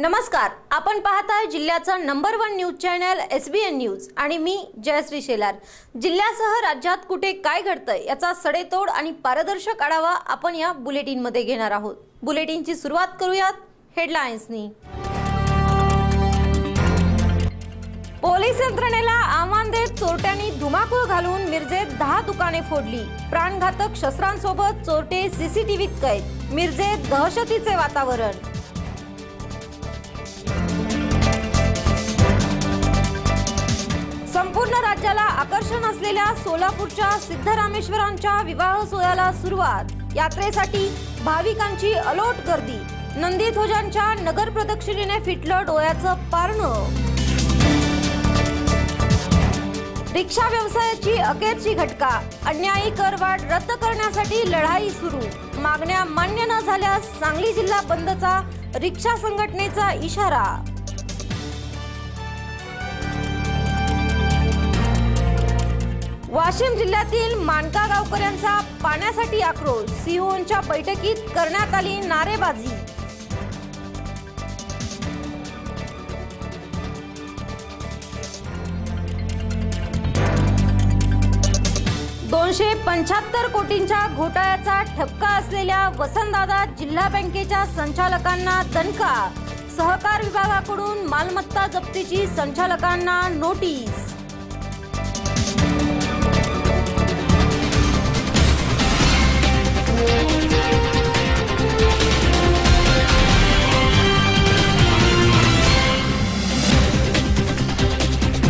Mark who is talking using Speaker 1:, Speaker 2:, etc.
Speaker 1: नमस्कार आपण पाहताय जिल्ह्याचं number one news channel S B N news आणि मी जयश्री शेलार. जिल्ह्यासह राज्यात कुठे काय घडतंय याचा सडेतोड आणि पारदर्शक आढावा आपण या बुलेटिनमध्ये घेणार आहोत. बुलेटिनची सुरुवात करूयात हेडलाईन्सनी पोलीस यंत्रणेला आव्हान देत चोरट्यांनी धुमाकूळ घालून मिरजेत दहा दुकाने फोडली. प्राणघातक शस्त्रांसोबत चोरटे सीसीटीव्हीत कैद. मिरजेत दहशतीचे वातावरण. संपूर्ण राज्याला आकर्षण असलेल्या सोलापूरच्या सिद्धरामेश्वरांच्या विवाह सोहळ्याला सुरुवात. यात्रेसाठी भाविकांची अलोट गर्दी. नंदीध्वजांच्या नगर प्रदक्षिणेने फिटलं डोळ्याचं पारणं. रिक्षा व्यवसायाची अखेरची घटका. अन्यायी करवाढ रद्द करण्यासाठी लढाई सुरू. मागण्या मान्य न झाल्यास सांगली जिल्हा बंदचा रिक्षा संघटनेचा इशारा. वाशिम जिल्ह्यातील मानका गावकऱ्यांचा पाण्यासाठी आक्रोश. सीओच्या बैठकीत करण्यात आली नारेबाजी. दोनशे पंच्याहत्तर कोटींच्या घोटाळ्याचा ठपका असलेल्या वसंतदादा जिल्हा बँकेच्या संचालकांना दणका. सहकार विभागाकडून मालमत्ता जप्तीची संचालकांना नोटीस.